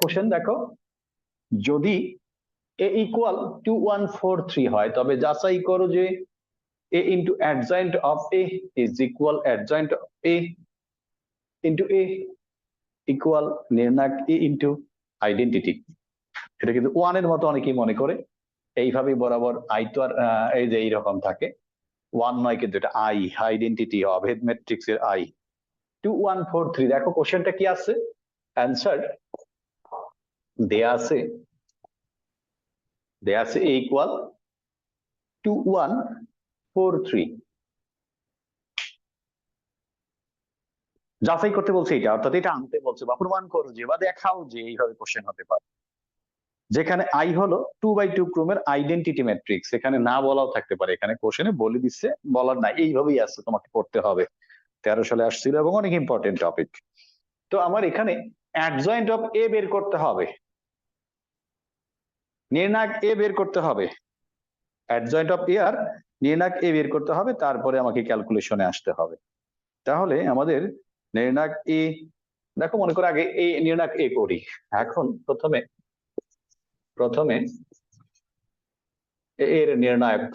Question দেখো। যদি A equal to one four three হয়, তবে যাচাই করো যে A into adjoint of A is equal adjoint A into A equal নির্ণায়ক এ ইন্টু আইডেন্টিটি এটা কিন্তু ওয়ানের মতো অনেকেই মনে করে। এইভাবেই বরাবর আই তো আর এই যে এইরকম থাকে। ওয়ান নয় কিন্তু এটা আই আইডেন্টিটি অভেদ ম্যাট্রিক্স এর I two one four three দেখো কোশ্চেনটা কি আছে অ্যান্সার দেয়া আছে দেয়া আছে A equal to one four three যাচাই করতে বলছে এটা, অর্থাৎ এটা আনতে বলছে বা প্রমাণ করো যে বা দেখাও যে এইভাবে কোশ্চেন হতে পারে। যেখানে আই হলো টু বাই টু ক্রমের আইডেন্টিটি ম্যাট্রিক্স এখানে না বলাও থাকতে পারে, এখানে কোশ্চেনে বলে দিচ্ছে, বলার না এইভাবেই আছে তোমাকে পড়তে হবে। তেরো সালে আসছিল এবং অনেক ইম্পর্টেন্ট টপিক তো আমার এখানে অ্যাডজয়েন্ট অফ এ বের করতে হবে। নির্ণায়ক এ বের করতে হবে। অ্যাডজয়েন্ট অফ আর নির্ণায়ক এ বের করতে হবে, তারপরে আমাকে ক্যালকুলেশনে আসতে হবে। তাহলে আমাদের নির্ণায়ক এ দেখো মনে করো আগে এই নির্ণায়ক এ করি। এখন প্রথমে প্রথমে এর নির্ণায়ক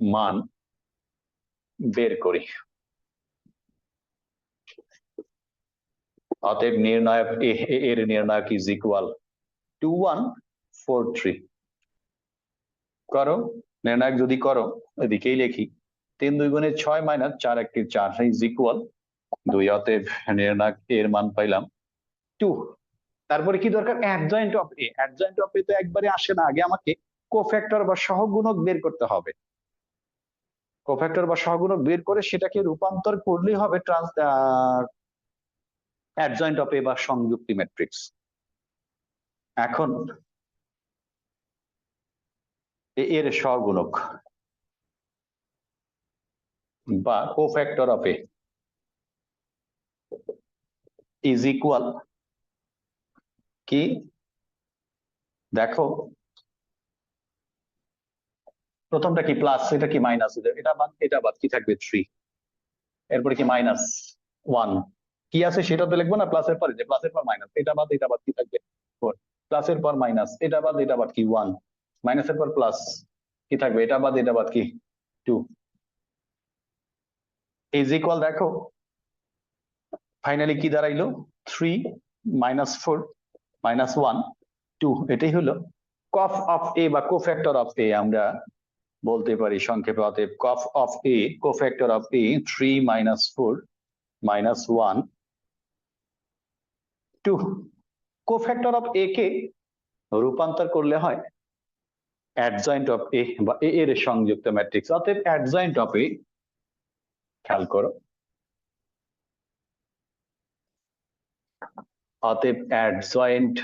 মান বের করি। অতএব নির্ণায়ক এর নির্ণায়ক is equal to one four three করো, নির্ণায়ক যদি করো, এদিকেই লেখি, তিন দুই গুণে ছয় মাইনাস চার একটি চার ইজ ইকুয়াল দুই, অতএব নির্ণায়ক এর মান পাইলাম টু তারপরে কি দরকার? Adjoint of A adjoint of A তো একবারে আসে না, আগে আমাকে কোফ্যাক্টর বা সহগুণক বের করতে হবে। কোফ্যাক্টর বা সহগুণক বের করে সেটাকে রূপান্তর করলেই হবে ট্রান্স অ্যাডজয়েন্ট অফ এ বা সংযুক্তি ম্যাট্রিক্স। এখন এর সহগুণক বা cofactor of A is equal কি? দেখো, প্রথমটা কি প্লাস এটা কি মাইনাস এটা বাদ এটা বাদ, কি থাকবে থ্রি এরপরে কি মাইনাস ওয়ান কি আছে সেটা তো লিখব না? প্লাসের পরে যে প্লাসের পর মাইনাস এটা বাদ এটা বাদ, কি থাকবে? ফোর প্লাসের পর মাইনাস এটা বাদ এটা বাদ, কি? ওয়ান মাইনাসের পর প্লাস কি থাকবে? এটা বাদ এটা বাদ, কি? টু ইজ ইকুয়াল দেখো। ফাইনালি কি দাঁড়াইলো? Three minus four minus one two এটাই হলো কফ অফ এ বা কোফ্যাক্টর অফ এ আমরা বলতে পারি সংক্ষেপে অতএব cof of A cofactor of A three minus four minus one two cofactor of A কে রূপান্তর করলে হয় অ্যাডজয়েন্ট অফ এ বা এ এর সংযুক্ত ম্যাট্রিক্স অতএব অ্যাডজয়েন্ট অফ এ খেয়াল করো। অতএব adjoint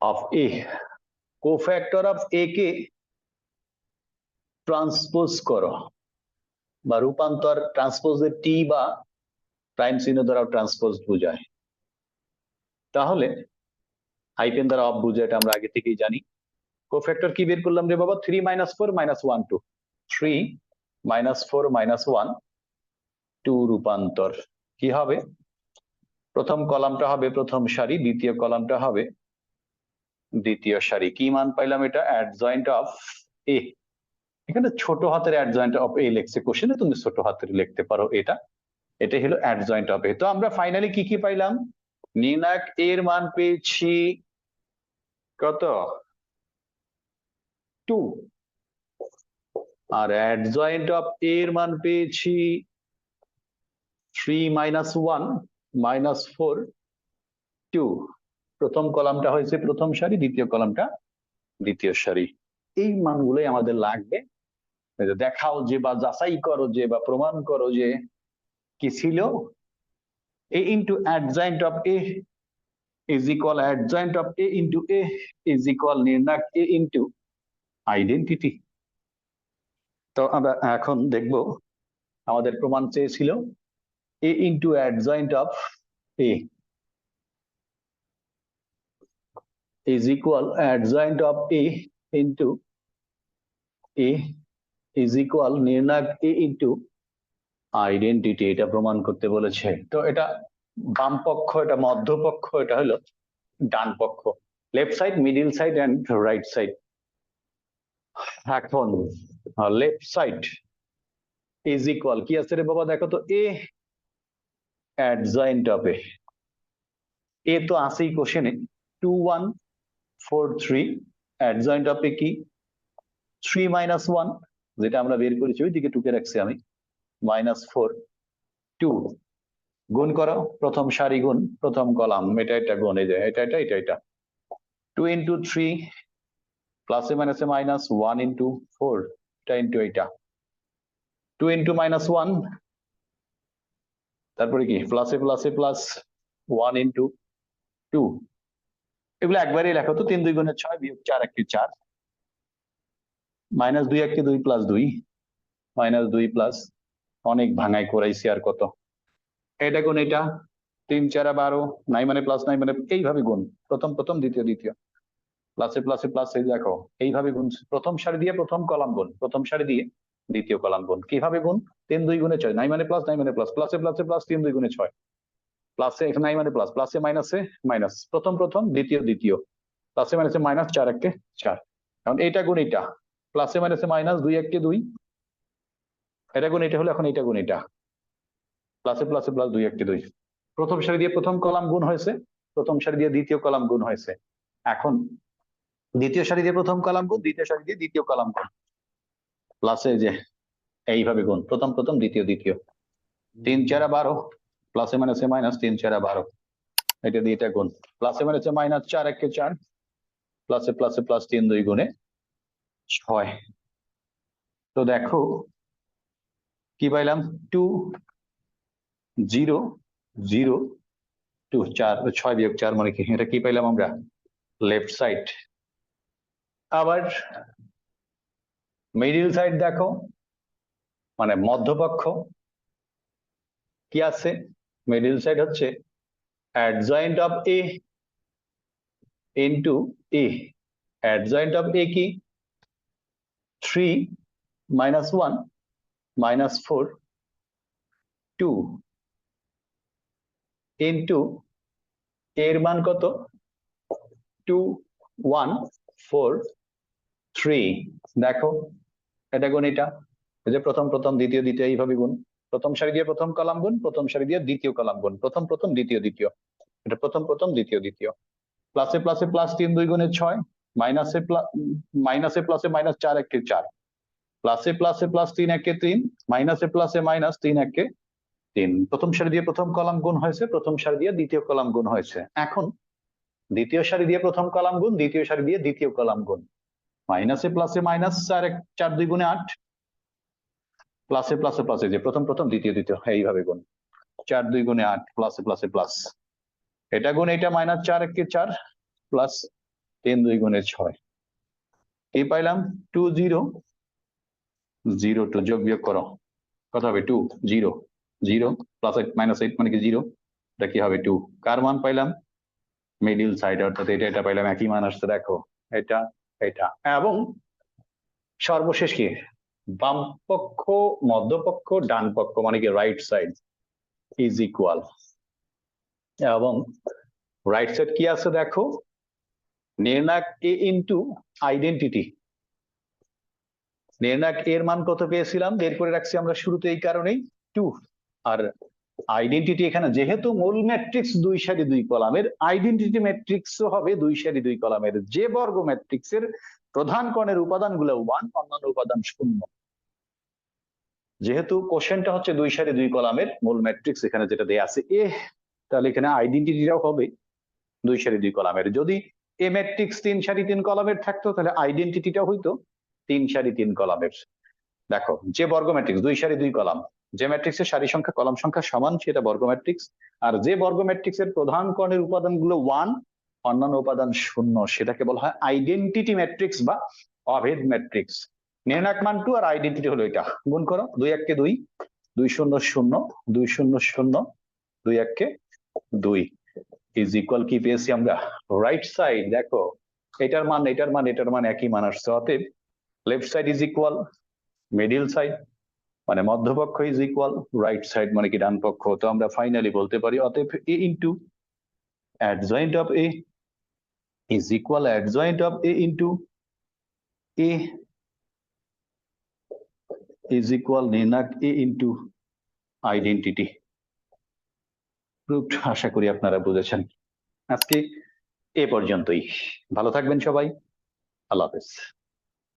of A cofactor of A K transpose করো বা রূপান্তর ট্রান্সপোজের টি বা প্রাইম চিহ্ন দ্বারা ট্রান্সপোজ বোঝায়। তাহলে হাইপেন দ্বারা অফ বোঝায় এটা আমরা আগে থেকেই জানি। কোফ্যাক্টর কি বের করলাম রে বাবা? Three minus four minus one two three minus four minus one two রূপান্তর। কি হবে? প্রথম কলামটা হবে প্রথম সারি, দ্বিতীয় কলামটা হবে দ্বিতীয় সারি। কি মান পাইলাম এটা? অ্যাডজয়েন্ট অফ এ এখানে ছোট হাতের অ্যাডজয়েন্ট অফ এ লেখছে। কোশ্চেনে তুমি ছোট হাতের লিখতে পারো এটা। এটা হলো অ্যাডজয়েন্ট এ তো আমরা ফাইনালি কি কি পাইলাম? নির্ণায়ক এর মান পেয়েছি কত? টু আর অ্যাডজয়েন্ট অফ এর মান পেয়েছি three minus one minus four two প্রথম কলামটা হয়েছে প্রথম সারি, দ্বিতীয় কলামটা দ্বিতীয় সারি। এই মানগুলোই আমাদের লাগবে। দেখাও যে বা যাচাই করো যে বা প্রমাণ করো যে কি ছিল? A into adjoint of A is equal adjoint of A into A is equal নির্ণায়ক এ ইন্টু আইডেন্টিটি তো আমরা এখন দেখব আমাদের প্রমাণ চেয়েছিল A into adjoint of A is equal adjoint of A into A is equal নির্ণায়ক A into identity এটা প্রমাণ করতে বলেছে। তো এটা বাম পক্ষ, এটা মধ্যপক্ষ, এটা হলো ডান পক্ষ। Left side middle side and right side এখন লেফট সাইড ইজ ইকুয়াল কি আছে রে বাবা, দেখো তো, এ অ্যাডজয়েন্ট অফ এ এ তো আছেই কোশ্চেনে two one four three adjoint of A কি? থ্রি মাইনাস ওয়ান যেটা আমরা বের করেছি, ওইদিকে টুকে রাখছি আমি। মাইনাস ফোর টু গুণ করো, প্রথম সারি গুণ, প্রথম কলাম। এটা এটা গুণ, এই যে, এটা এটা এটা এটা। টু ইন্টু থ্রি প্লাসে মাইনাসে মাইনাস ওয়ান ইন্টু ফোর এটা ইন্টু এটা। টু ইন্টু মাইনাস ওয়ান তারপরে কি? প্লাসে প্লাসে প্লাস ওয়ান ইন্টু টু এগুলো একবারই লেখো তো, তিন দুই গুণের ছয় বিয়োগ চার একটি চার। মাইনাস দুই একটি দুই প্লাস দুই। মাইনাস দুই প্লাস অনেক ভাঙাই করাইছি আর কত। এটা গুণ এটা, তিন, চারা, বারো নাই মানে প্লাস নাই মানে এইভাবে গুণ। প্রথম প্রথম, দ্বিতীয় দ্বিতীয়। প্লাসে প্লাসে প্লাস দেখো, এইভাবে গুণ। প্রথম সারি দিয়ে প্রথম কলাম গুণ। প্রথম সারি দিয়ে দ্বিতীয় কলাম গুণ। কীভাবে গুণ? তিন, দুই, গুণে ছয়। নাই মানে প্লাস নাই মানে প্লাস প্লাসে প্লাসে প্লাস তিন, দুই, গুণে ছয়। প্লাসে নাই মানে প্লাস প্লাসে মাইনাসে মাইনাস প্রথম প্রথম, দ্বিতীয় দ্বিতীয়। প্লাসে মাইনাসে মাইনাস চার এককে চার। এখন এইটা গুণ এটা প্লাসে মাইনাসে মাইনাস দুই এককে দুই। এটা গুণ, এটা হলো এখন এটা গুণ, এটা। প্লাসে প্লাসে প্লাস দুই, একটি, দুই। প্রথম সারি দিয়ে প্রথম কলাম গুণ হয়েছে, প্রথম সারি দিয়ে দ্বিতীয় কলাম গুণ হয়েছে। এখন দ্বিতীয় সারি দিয়ে প্রথম কলাম গুণ, দ্বিতীয় সারি দিয়ে দ্বিতীয় কলাম গুণ। প্লাসে যে এইভাবে গুণ, প্রথম প্রথম, দ্বিতীয় দ্বিতীয়। তিন, চারা, বারো। প্লাসে মাইনাসে মাইনাস তিন, চারা, বারো। এটা দিয়ে এটা গুণ। প্লাসে মাইনাসে মাইনাস চার, একে চার। প্লাসে প্লাসে, প্লাস তিন, দুই গুণে ছয়। তো দেখো কি পাইলাম? টু জিরো জিরো টু চার, ছয় বিয়োগ চার মানে কি? এটা কি পাইলাম আমরা? লেফট সাইড আবার মিডিল সাইড দেখো মানে মধ্যপক্ষ, কি আছে? মিডিল সাইড হচ্ছে adjoint of A into A adjoint of A কি? Three minus one minus four two into এর মান কত? টু ওয়ান ফোর থ্রি দেখো এটা গুণ এটা। এই যে প্রথম প্রথম, দ্বিতীয় দ্বিতীয়, এইভাবে গুণ। প্রথম সারি দিয়ে প্রথম কলাম গুণ, প্রথম সারি দিয়ে দ্বিতীয় কলাম গুণ। প্রথম প্রথম, দ্বিতীয় দ্বিতীয়। এটা প্রথম প্রথম, দ্বিতীয় দ্বিতীয়। প্লাসে প্লাসে প্লাস তিন, দুই, গুণে ছয়। মাইনাসে মাইনাসে প্লাসে মাইনাস চার একে চার। প্লাসে প্লাসে প্লাস তিন, একে তিন মাইনাসে প্লাসে মাইনাস তিন, একে তিন। প্রথম সারি দিয়ে প্রথম কলাম গুণ হয়েছে, প্রথম সারি দিয়ে দ্বিতীয় কলাম গুণ হয়েছে। এখন দ্বিতীয় সারি দিয়ে প্রথম কলাম গুণ, দ্বিতীয় সারি দিয়ে দ্বিতীয় কলাম গুণ। মাইনাসে প্লাসে মাইনাস চার, এক, চার, দুই গুণে আট। প্লাসে প্লাসে প্লাসে যে প্রথম প্রথম, দ্বিতীয় দ্বিতীয় এইভাবে গুণ। চার, দুই গুণে আট প্লাসে প্লাসে প্লাস এটা গুণ, এটা মাইনাস চার, একে চার প্লাস তিন, দুই গুণে ছয়। এই পাইলাম? টু জিরো জিরো টু যোগ বিয়োগ করো। কত হবে? Two zero zero plus eight minus eight মানে কি জিরো এটা কি হবে? টু কার মান পাইলাম? মিডিল সাইড অর্থাৎ এটা এটা পাইলাম। একই মান আসছে, দেখো। এটা এটা। এবং সর্বশেষ কি? বাম পক্ষ মধ্যপক্ষ ডান পক্ষ মানে কি? রাইট সাইড ইজ ইকুয়াল এবং রাইট সাইড কি আছে? দেখো। নির্ণায়ক এ ইন্টু আইডেন্টিটি নির্ণায়ক এর মান কত পেয়েছিলাম? বের করে রাখছি আমরা শুরুতে এই কারণেই। টু। আর আইডেন্টিটি এখানে যেহেতু মূল ম্যাট্রিক্স দুই সারি দুই কলামের আইডেন্টিটি ম্যাট্রিক্সও হবে দুই সারি দুই কলামের যে বর্গ ম্যাট্রিক্সের প্রধান কণের উপাদানগুলো ওয়ান অন্যান্য উপাদান শূন্য। যেহেতু কোশ্চেনটা হচ্ছে দুই সারি দুই কলামের মূল ম্যাট্রিক্স এখানে যেটা দেয়া আছে, এ, তাহলে এখানে আইডেন্টিটিটাও হবে দুই সারি দুই কলামের যদি এ ম্যাট্রিক্স তিন সারি তিন কলামের থাকতো, তাহলে আইডেন্টিটিটা হইতো। তিন সারি তিন কলামের। দেখো, যে বর্গ ম্যাট্রিক্স দুই সারি দুই কলাম। যে ম্যাট্রিক্সের সারি সংখ্যা, কলাম সংখ্যা সমান, সেটা বর্গ ম্যাট্রিক্স আর যে বর্গ ম্যাট্রিক্সের প্রধান কণের উপাদানগুলো ওয়ান অন্যান্য উপাদান শূন্য, সেটাকে বলা হয় আইডেন্টিটি ম্যাট্রিক্স বা অভেদ ম্যাট্রিক্স নির্ণায়ক মান টু আর আইডেন্টিটি হলো এটা। গুণ করো, দুই এককে দুই দুই শূন্য শূন্য, দুই শূন্য শূন্য, দুই এককে দুই। ইজ ইকুয়াল কি পেয়েছি আমরা? রাইট সাইড দেখো, এটার মান এটার মান এটার মান একই মান আসছে অতএব left side is equal middle side মানে মধ্যপক্ষ ইজ ইকুয়াল রাইট সাইড মানে কি ডান পক্ষ? তো আমরা ফাইনালি বলতে পারি অতএব A into adjoint of a is equal adjoint of a into A is equal নির্ণাক a into identity. Proved, আশা করি আপনারা বুঝেছেন। আজকে এ পর্যন্তই। ভালো থাকবেন সবাই। আল্লাহ হাফেজ।